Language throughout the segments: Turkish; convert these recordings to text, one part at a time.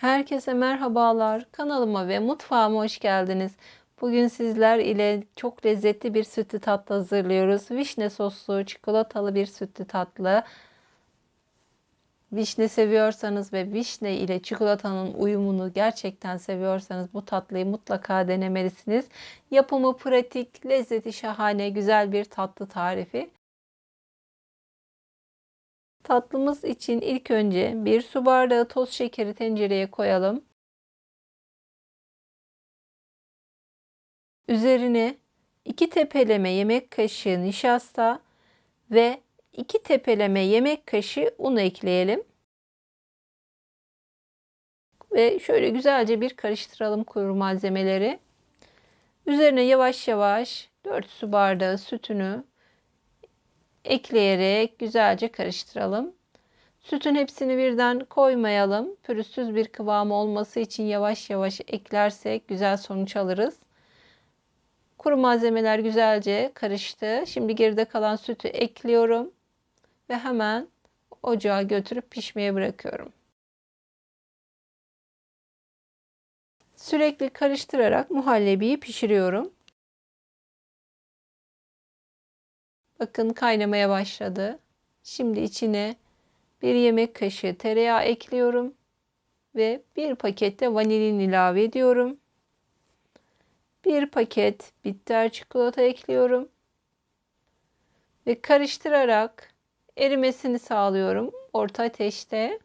Herkese merhabalar. Kanalıma ve mutfağıma hoş geldiniz. Bugün sizler ile çok lezzetli bir sütlü tatlı hazırlıyoruz. Vişne soslu, çikolatalı bir sütlü tatlı. Vişne seviyorsanız ve vişne ile çikolatanın uyumunu gerçekten seviyorsanız bu tatlıyı mutlaka denemelisiniz. Yapımı pratik, lezzeti şahane, güzel bir tatlı tarifi. Tatlımız için ilk önce bir su bardağı toz şekeri tencereye koyalım. Üzerine 2 tepeleme yemek kaşığı nişasta ve 2 tepeleme yemek kaşığı un ekleyelim. Ve şöyle güzelce bir karıştıralım kuru malzemeleri. Üzerine yavaş yavaş 4 su bardağı sütünü ekleyerek güzelce karıştıralım. Sütün hepsini birden koymayalım. Pürüzsüz bir kıvamı olması için yavaş yavaş eklersek güzel sonuç alırız. Kuru malzemeler güzelce karıştı. Şimdi geride kalan sütü ekliyorum ve hemen ocağa götürüp pişmeye bırakıyorum. Sürekli karıştırarak muhallebiyi pişiriyorum. Bakın kaynamaya başladı. Şimdi içine bir yemek kaşığı tereyağı ekliyorum ve bir pakette vanilin ilave ediyorum. Bir paket bitter çikolata ekliyorum ve karıştırarak erimesini sağlıyorum orta ateşte.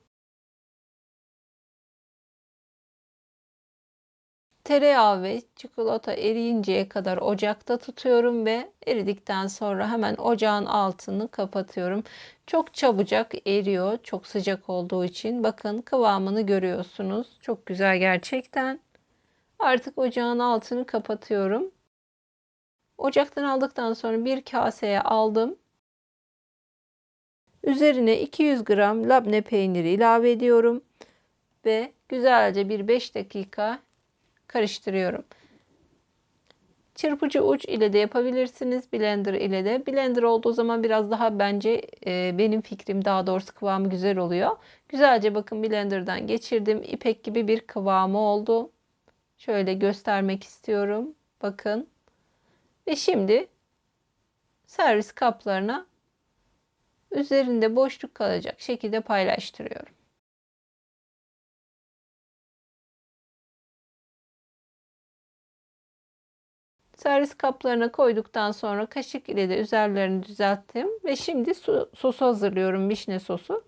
Tereyağı ve çikolata eriyinceye kadar ocakta tutuyorum ve eridikten sonra hemen ocağın altını kapatıyorum. Çok çabucak eriyor çok sıcak olduğu için. Bakın kıvamını görüyorsunuz. Çok güzel gerçekten. Artık ocağın altını kapatıyorum. Ocaktan aldıktan sonra bir kaseye aldım. Üzerine 200 gram labne peyniri ilave ediyorum ve güzelce bir 5 dakika karıştırıyorum. Çırpıcı uç ile de yapabilirsiniz. Blender ile de. Blender olduğu zaman biraz daha bence e, benim fikrim daha doğrusu kıvamı güzel oluyor. Güzelce bakın blenderdan geçirdim. İpek gibi bir kıvamı oldu. Şöyle göstermek istiyorum. Bakın. Ve şimdi servis kaplarına üzerinde boşluk kalacak şekilde paylaştırıyorum. Servis kaplarına koyduktan sonra kaşık ile de üzerlerini düzelttim. Ve şimdi sosu hazırlıyorum. Vişne sosu.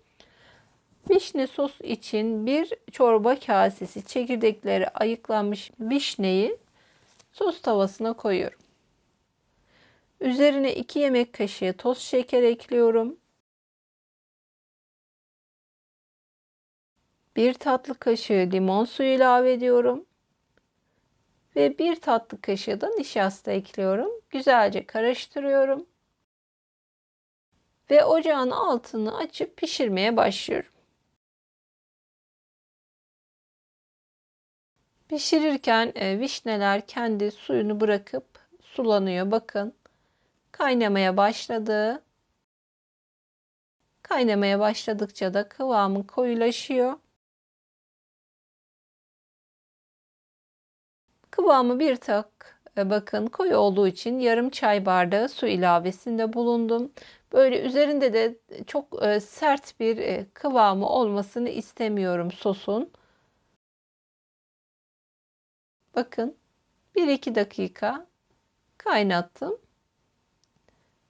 Vişne sos için bir çorba kasesi çekirdekleri ayıklanmış vişneyi sos tavasına koyuyorum. Üzerine 2 yemek kaşığı toz şeker ekliyorum. 1 tatlı kaşığı limon suyu ilave ediyorum ve bir tatlı kaşığı da nişasta ekliyorum. Güzelce karıştırıyorum. Ve ocağın altını açıp pişirmeye başlıyorum. Pişirirken e, vişneler kendi suyunu bırakıp sulanıyor. Bakın kaynamaya başladı. Kaynamaya başladıkça da kıvamı koyulaşıyor. Kıvamı bir tak e, bakın koyu olduğu için yarım çay bardağı su ilavesinde bulundum. Böyle üzerinde de çok e, sert bir e, kıvamı olmasını istemiyorum sosun. Bakın 1-2 dakika kaynattım.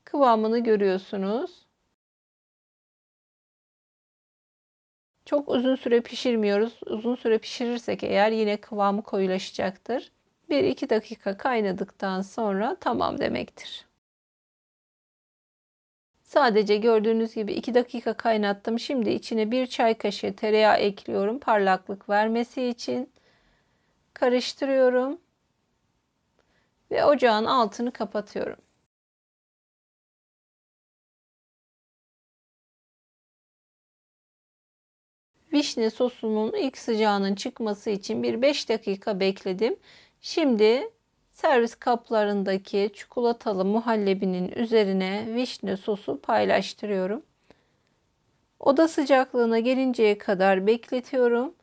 Kıvamını görüyorsunuz. Çok uzun süre pişirmiyoruz. Uzun süre pişirirsek eğer yine kıvamı koyulaşacaktır. 1-2 dakika kaynadıktan sonra tamam demektir. Sadece gördüğünüz gibi 2 dakika kaynattım. Şimdi içine 1 çay kaşığı tereyağı ekliyorum parlaklık vermesi için. Karıştırıyorum. Ve ocağın altını kapatıyorum. Vişne sosunun ilk sıcağının çıkması için bir 5 dakika bekledim. Şimdi servis kaplarındaki çikolatalı muhallebinin üzerine vişne sosu paylaştırıyorum. Oda sıcaklığına gelinceye kadar bekletiyorum.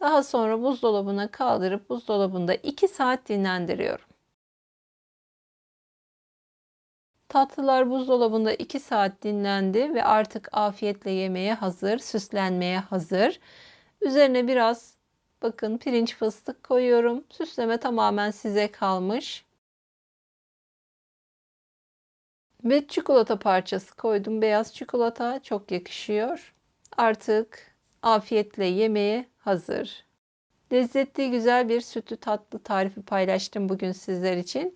Daha sonra buzdolabına kaldırıp buzdolabında 2 saat dinlendiriyorum. Tatlılar buzdolabında 2 saat dinlendi ve artık afiyetle yemeye hazır, süslenmeye hazır. Üzerine biraz bakın pirinç fıstık koyuyorum. Süsleme tamamen size kalmış. Ve çikolata parçası koydum. Beyaz çikolata çok yakışıyor. Artık afiyetle yemeye hazır. Lezzetli güzel bir sütlü tatlı tarifi paylaştım bugün sizler için.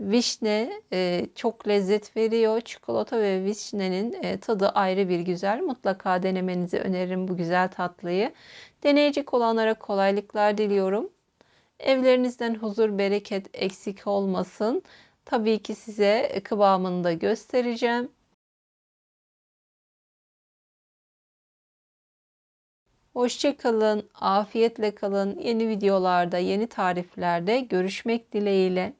Vişne e, çok lezzet veriyor. Çikolata ve vişnenin e, tadı ayrı bir güzel. Mutlaka denemenizi öneririm bu güzel tatlıyı. Deneyecek olanlara kolaylıklar diliyorum. Evlerinizden huzur, bereket eksik olmasın. Tabii ki size kıvamını da göstereceğim. Hoşçakalın, afiyetle kalın. Yeni videolarda, yeni tariflerde görüşmek dileğiyle.